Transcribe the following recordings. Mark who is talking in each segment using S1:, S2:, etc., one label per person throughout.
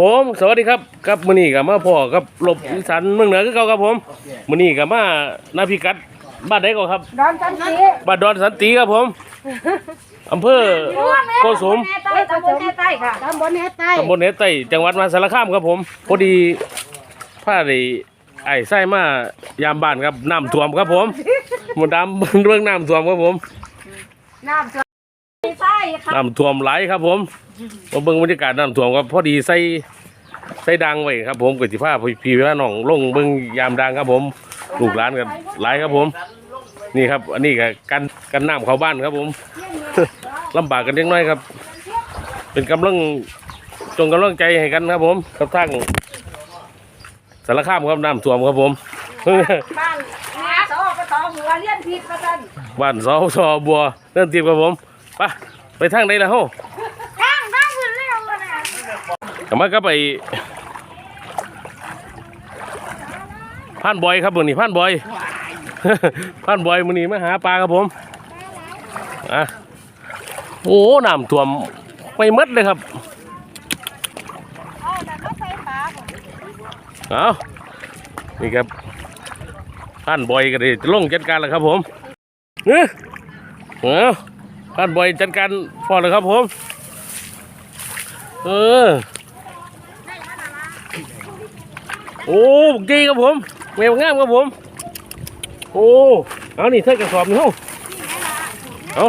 S1: ผมสวัสดีครับครับมื้อนี้กับมาพ่อกับหลบอีสานเมืองเหนือคือเก่าครับผมมื้อนี้กับมานาพิกัดบ้านไหนก่อนครับ
S2: ดอนสันติ
S1: บ้านดอนสันติครับผมอำเภอโกสุม
S2: ใต้ตำบลแม่ใต้ค่ะตำบลแม่ใต้
S1: ตำบลเหนือใต้จังหวัดมหาสารคามครับผมพอดีพาได้ไอ้ไส้มายามบ้านครับน้ำท่วมครับผมหมดดำเรื่องน้ำท่วมครับผม
S2: น้ำสวนใต้ค่ะ
S1: น้ำท่วมไหลายครับผม มาเบิ่งบรรยากาศน้ำท่วมครับพอดีใส่ใส่ดังไว้ครับ ผมกติภาพพี่พี่น้องลงเบิ่งยามดังครับ ผมลูกหลานกันหลายครับผม นี่ครับ อันนี้ก็กันกันน้ำเข้าบ้านครับผม ลำบากกันเล็กน้อยครับ เป็นกำลังจงกำลังใจให้กันครับผมกับทางสารคามครับน้ำท่วมครับผม
S2: บ้านแม่สอก็ต่อหัวเลี้ยนผิดประจัน
S1: บ้านสอชอบัวเริ่มตีบครับผมไปไปทางไหนล่ะเฮ้า
S2: ทางทางขึ้นเร็วเลยนะ
S1: กลับมาก็ไปผ่านบอยครับมือนี้ผ่านบอยผ่านบอยมือนี้มาหาปลาครับผมอะโอ้น้ำท่วมไม่หมดเลยครับ
S2: เอา
S1: นี่ครับผ่านบอยก็ได้ลงจัดการแล้วครับผมเออเอาผ่านบอยจัดการพอแล้วครับผม เออ โอ้เก่งครับผมแมวงามครับผม โอ้เอานี่ใส่กระสอบนี่เฮาเอา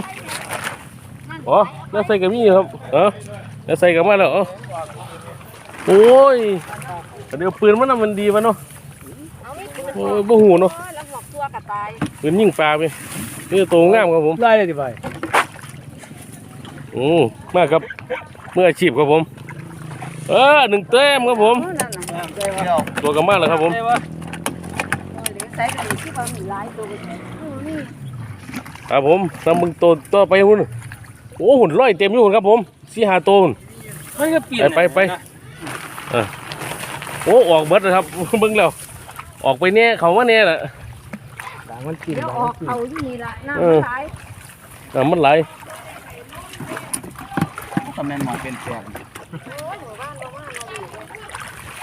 S1: อ๋อแล้วใส่กระมี่ครับเออแล้วใส่กระมาแล้วเอาโอ้ยเดี๋ยวปืนมันน่ะมันดีวะเนาะ
S2: เอาไม่ถูก
S1: โอ้ยบ่หูเนาะ
S2: แล้วหมอกตัวกระต่าย
S1: ปืนยิงปลาไปนี่ตัวงามครับผม
S3: ไล่เลยดิไป
S1: อืมมากครับเมื่ออาชีพครับผม เออหนึ่งแต้มครับผม
S2: นั่นน่ะ
S1: ตัวกระมาแล้วครับผม
S2: เออเดี๋ยวใส่กระดิ่งที่เขามีลายตัวเลยอือนี่
S1: ครับผมนำมึงตัวตัวไปหุ่นโอ้หุ่นร้อยเต็มอยู่หุ่นครับผมสี่หาตัวหุ่น
S3: มันก็เปลี่ยน
S1: ไปไปไปเออโอ้ออกเบิดเลยครับเบิ่งแล้วออกไปแน่เขาว่าแน่แหละ
S3: ด่างมันกิน
S2: เดี๋ยว
S3: ด่าง
S2: ออ
S3: มั
S2: ก
S3: นกิน
S2: เอาที่นี่ละน้ำ
S1: เอ
S2: มั
S1: อ
S2: นไหล
S1: น้ำมันไหล
S3: คอมเมนต์มาเป็นแฟน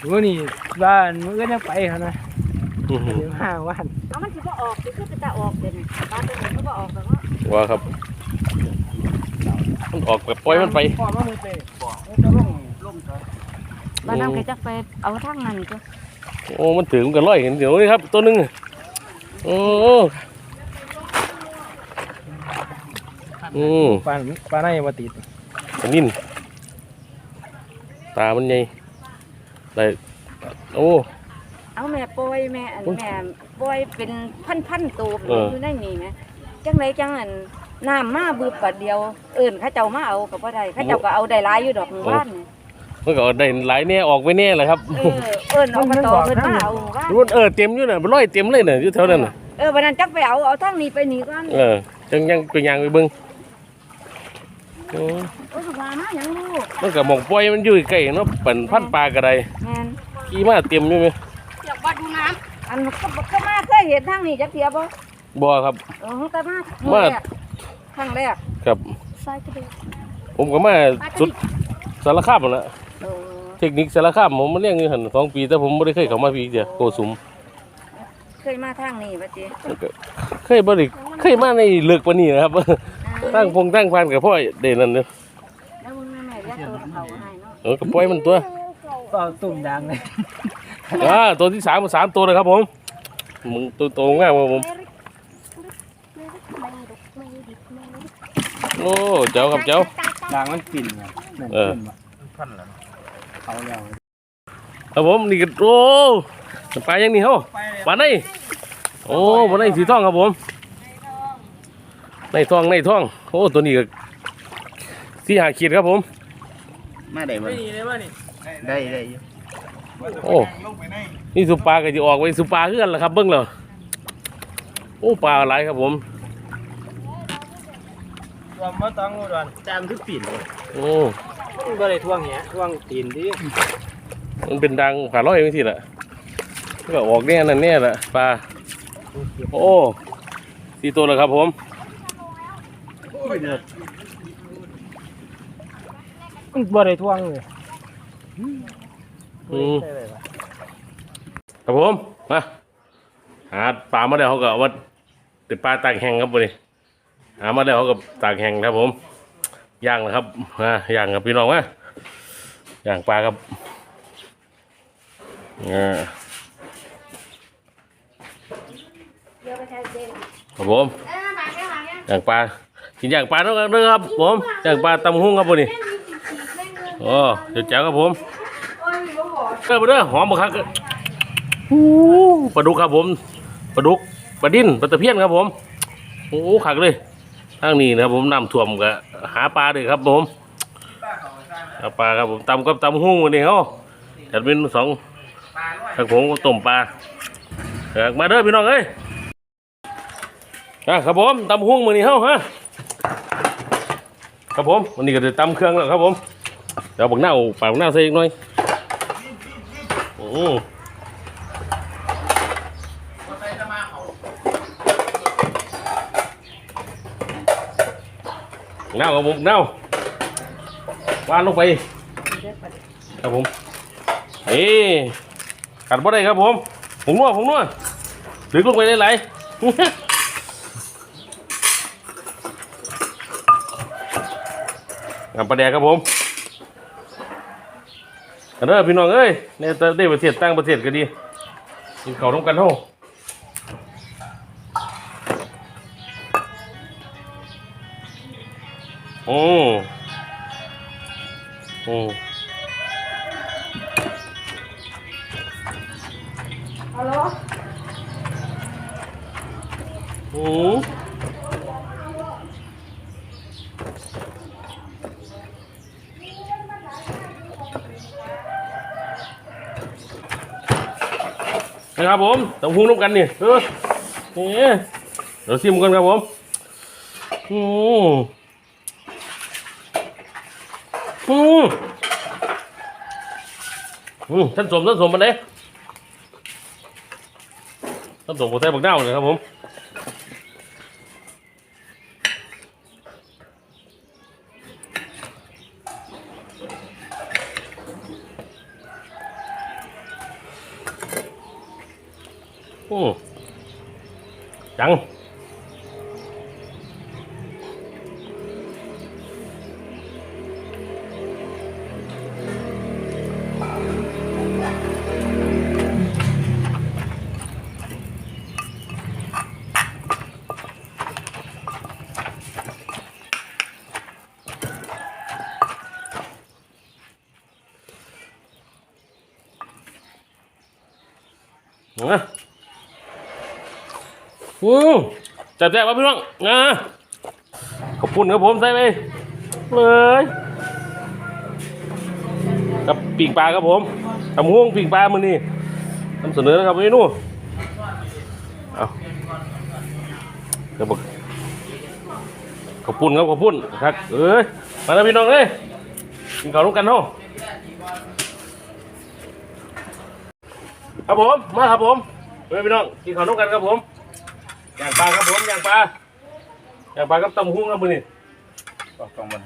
S3: ว่านี่บ้านมันก็ยังไปเขานะ
S1: อื้อหือ
S3: เดี๋ยวห้าวัน
S2: เอามันสิบ่ออกสิคือจะออกเด่นปลาตัวนี้ก็บ่ออกแต่ว่า
S1: ว่าครับมันออกแบบปล่อยมันไป
S3: พ่อมามือเตะบอกจะลงลงเถอะ
S2: บ้านน้ำก็จะไปเอาทางนั้นก็
S1: โอ้ มันถึงกันร้อยเห็นเดี๋ยวนี้ครับตัวหนึงโอ้อืม
S3: ปลาปลาในมาติด
S1: อันนี้ตามันใหญ่ ได้โอ้
S2: เอาแม่ปล่อยแม่อันแม่ปล่อยเป็นพันๆตัว
S1: เออ
S2: อยู่ในนี่แม่จังไรจังอันน้ำมาบึบปัดเดียวเอิ่นเข้าเจ้ามาเอาก็บ่ได้เข้าเจ้าก็เอาได้หลายอยู่ดอกหมู่บ้านนี่
S1: มันก็ได้หลายแน่ออกไปแน่แหละครับ
S2: เออเอิ่นเอากระตอเพิ่นมาเอาหมู่บ้าน
S1: มันเออเต็มอยู่น่ะร้อยเต็มเลยน่ะอยู่แถวนั้นน่ะ
S2: เออวันนั้นจักไปเอาเอาทางนี้ไปนี่ก่อน
S1: เออจังยังไปยางไปเบิ่ง โอ้
S2: โอ้ยว่ามาหยังลูก
S1: มันก็หมองปล่อยมันอยู่ใกล้เนาะปั่นพันปลาก็ได้
S2: แม่น
S1: ขี่มาเต็มอยู่ไหม
S2: อยากมาดูน้ำอันก็ก็มาเคยเห็นทางนี้จักเทียบ่
S1: บ่ครับ
S2: เออแต่มา
S1: มา
S2: ครั้งแรก
S1: ครับ
S2: ใส่กระดูก
S1: ผมก็มาสุดสารคามนั่นแหละ
S2: เออ
S1: เทคนิคสารคามผมมาเลี้ยงอยู่หันสองปี แต่ผมไม่ได้เคยเข้ามาพีเดียวโกสุม
S2: เคยมาทางนี้บ่จิ
S1: มันก็เคยบ่ได้เคยมาในเลือกปานนี้นะครับ ตั้งพงตั้งพันกับพ่อเด่นนั่นเนอะ
S2: แล้วมึงแม่เรียกตัวเขาให้เนาะ
S1: เออก็ปล่อยมันตัว
S3: ก็เอาตุ่มด่างเลย
S1: อ่าตัวที่สามสามตัวเลยครับผมมึงตัวโตมากครับผมโอ้เจ้าครับเจ้า
S3: ด่างมันกินไงนั่น
S1: เออ
S3: กินมาพันแล้วเอาแล้ว
S1: ครับผมนี่ก็โอ้ปลายังนี่เฮาปลาในโอ้ปลาในสีทองครับผม ในทองในทอง โอ้ตัวนี้ก็สี่หาขีดครับผม
S4: มาได้บ่
S3: ไม่ดีเลยว่านี่
S4: ได้ได้อยู่
S1: โอ้ นี่สุปลาก็จะออกไปสุปลาคือกันล่ะครับเบิ้งแล้วโอ้ปลาหลายครับผม
S3: รวมมาต้องอุดรจามทุกปีนเลย
S1: โอ้
S3: มันก็เลยท่วงเงี้ยท่วงตีนดิ
S1: มันเป็นดังผ่าร้อยไม่สิล่ะมันก็ออกแน่นั่นแน่ละปลาโอ้สี่ตัวแล้วครับผม
S3: มันบ่ได้ท่วงเลย
S1: อืมครับผมมาหาปลามาได้วเขาก็เอามาติดปลาตากแห้งครับวันนี้หามาได้วเขาก็ตากแห้งครับ ผมย่างนะครับมาย่างครับพี่น้องมาย่างปลาครับอ่าครับผมย่างปลา กินย่างปลาต้องกันด้วยครับ ผมย่างปลาตำหุ้งครับวันนี้โอ้เดี๋ยวแจ๋วครับผมเออมาเด้อหอมบักคักอู้ปลาดุกครับผมปลาดุกปลาดิ้นปลาตะเพียนครับผมโอ้ขักเลยทางนี้นะครับผมน้ำท่วมก็หาปลาเลยครับผมหาปลาครับผมตำกับตำหุ้งวันนี้เขาจัดเป็นสองทางผมก็ต้มปลาเออมาเด้อพี่น้องเอ้ยอะครับผมตำหุ้งมือนี้เขาฮะ ครับผมวันนี้ก็จะตำเครื่องแล้วครับผมเดี๋ยวบักหน้าปลาบักหน้าใส่อีกหน่อยโอือเน่าครับผมเน่าวานลงไปครับผมเอ้กัดบ่ได้ครับผมผมนวดผมนวดดึงลงไปได้ไหลาย งามประแดกครับผมอันเด้อพี่น้องเอ้ยเนี่ยแต่ได้ประเทศตั้งประเทศก็ดีกินข้าวร่วมกันเท่าโอ้โอ้
S2: ฮัลโหล
S1: โอ้ นะครับผมต้องพุงน้ำกันนี่เออนี่เดี๋ยวซิมกันครับผมอืมอืมอืมท่านสมท่านสมมาเลยท่านสมผมใส่บักเน่าเลยครับผม อืมจัง อืมจับแจกมาพี่น้องนะขอบคุณครับผมใส่ไปเลยกับปีกปลาครับผมทำห่วงปีกปลามือนี่นำเสนอนะครับเมนูเอาเดี๋ยวบอกขอบคุณครับขอบคุณครับเอ้ยมาแล้วพี่น้องเอ้ยกินข้าวร่วมกันเนาะครับผม มาครับผมเฮ้ยพี่น้องกินข้าวร่วมกันครับผม ย่างปลาครับผมย่างปลาย่างปลากับตำหุ้งครับมือนี่
S4: ก็ต้องมัน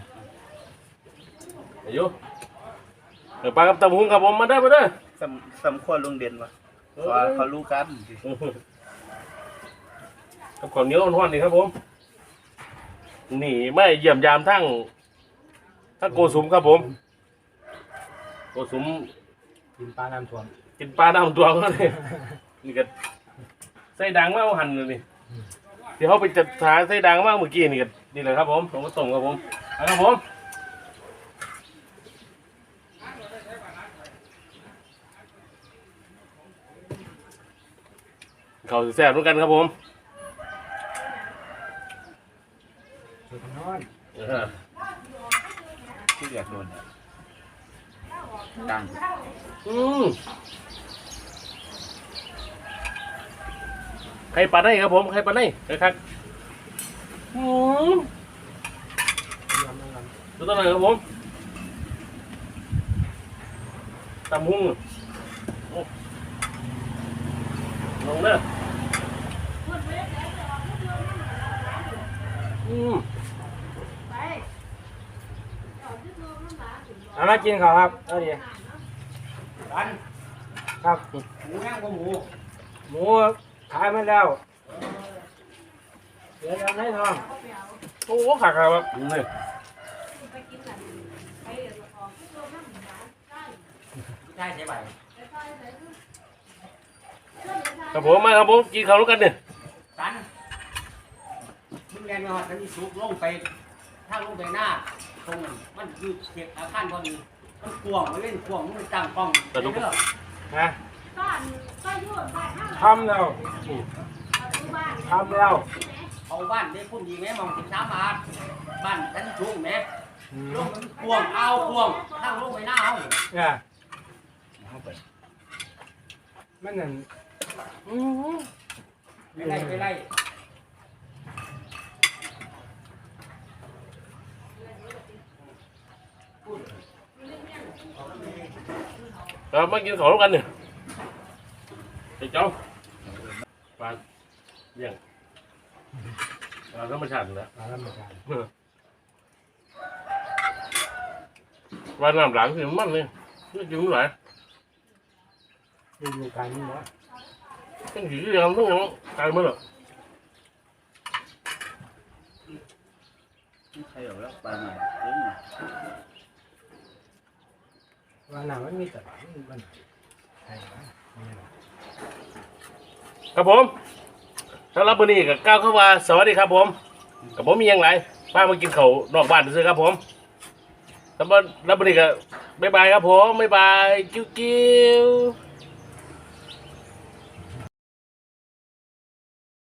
S1: อายุย่างปลากับตำหุ้งครับผมมาได้อมาได้อ
S4: สำสำควรลุงเด่นวะเพราะว่าเขารู้กัน
S1: กับข้าวเหนียวอ่อนๆนี่ครับผมนี่ไม่เยี่ยมยามทั้งทั้งโกสุมครับผม โกสุม
S3: กินปลาน้ำท่วม
S1: กินปลาน้ำตัวเขาเลยนี่ก็ใส่ดังมากหันเลยนี่ ที่เขาไปจัดหาเส่ดังมากเมื่อกี้นี่กันนี่แหละครับผมผมก็ส่งครับผมเอาครับผมเขาสิแซ่บด้วยกันครับผม
S3: สุดนอน
S1: เออ
S4: ที่อยากโดนดัง
S1: อืม ใครปลาได้ครับผมใครปลาได้ครับอืม
S3: ยอมนะครับ
S1: ดูตัวหน่อยครับผมตำหุ้งโอ้ลงเด้ออืม
S3: เอามากินข้าวครับเอาดิไป
S5: กัน
S3: ครับ
S5: หมูย่างกับหมู
S3: หมู ขายมาแล้วเดี๋ยวเราได้ทอง
S1: โอ้ขาดครับนี่
S5: ใช่ใช่ไหม
S1: ครับผมมาครับผมกินข้าวด้วยกันเนี่ย
S5: กันมึงแรงมาหอดกันที่สุกลงไปทางลงไปหน้าตรงนั้นมันอยู่เขตอาคารพอดีมันกวางมันเล่นกวางมันตั้งกล้องเด้อ
S3: นะ ทำแล้วทำแล้ว
S5: เอาบ้านได้พุ่นดีไหมมองสิบสามบาทบ้านฉันสูงไหม
S3: อืม
S5: ลงมันกวางเอากวางทางลงไปหน้าเอา
S3: เนี่ยมันนั่นอืม
S5: ไปไล่ไปไล่
S1: ครับมากินข้าวด้วยกันเนี่ย ไอ้เจ้าปลาเลี้ยงปลาธรรมชาติอยู่แล้ว
S3: มาแล้วเหมือนกัน
S1: ปลาน้ำหลังคือมันเลยนี่กินไม่ไหว
S3: ดูดูกันนี่นะ
S1: ต้องถือยังต้องยังตายมั้งหรอ
S4: ไม่ใช่หรอกแล้วปลาหน่อยเอ้ย
S3: ว่าหนามันมีแต่บามันมันใช่ไหม
S1: ครับผมสำหรับวันนี้กับก้าวเข้ามาสวัสดีครับผมกับผมมีอยังไรป้ามากินเขาวนอกบ้านซื้อครับผมสำหรับวันนี้ก็บ๊ายบายครับผมบ๊ายบายกิ้วกิ้ว